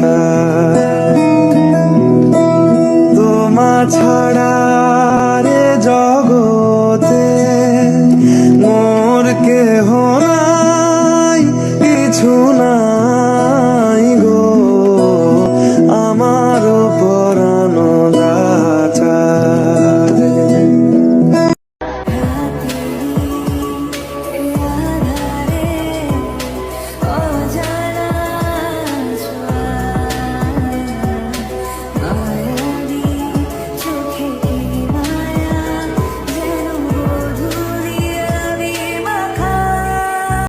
ছাড়া তোমা ছাড়া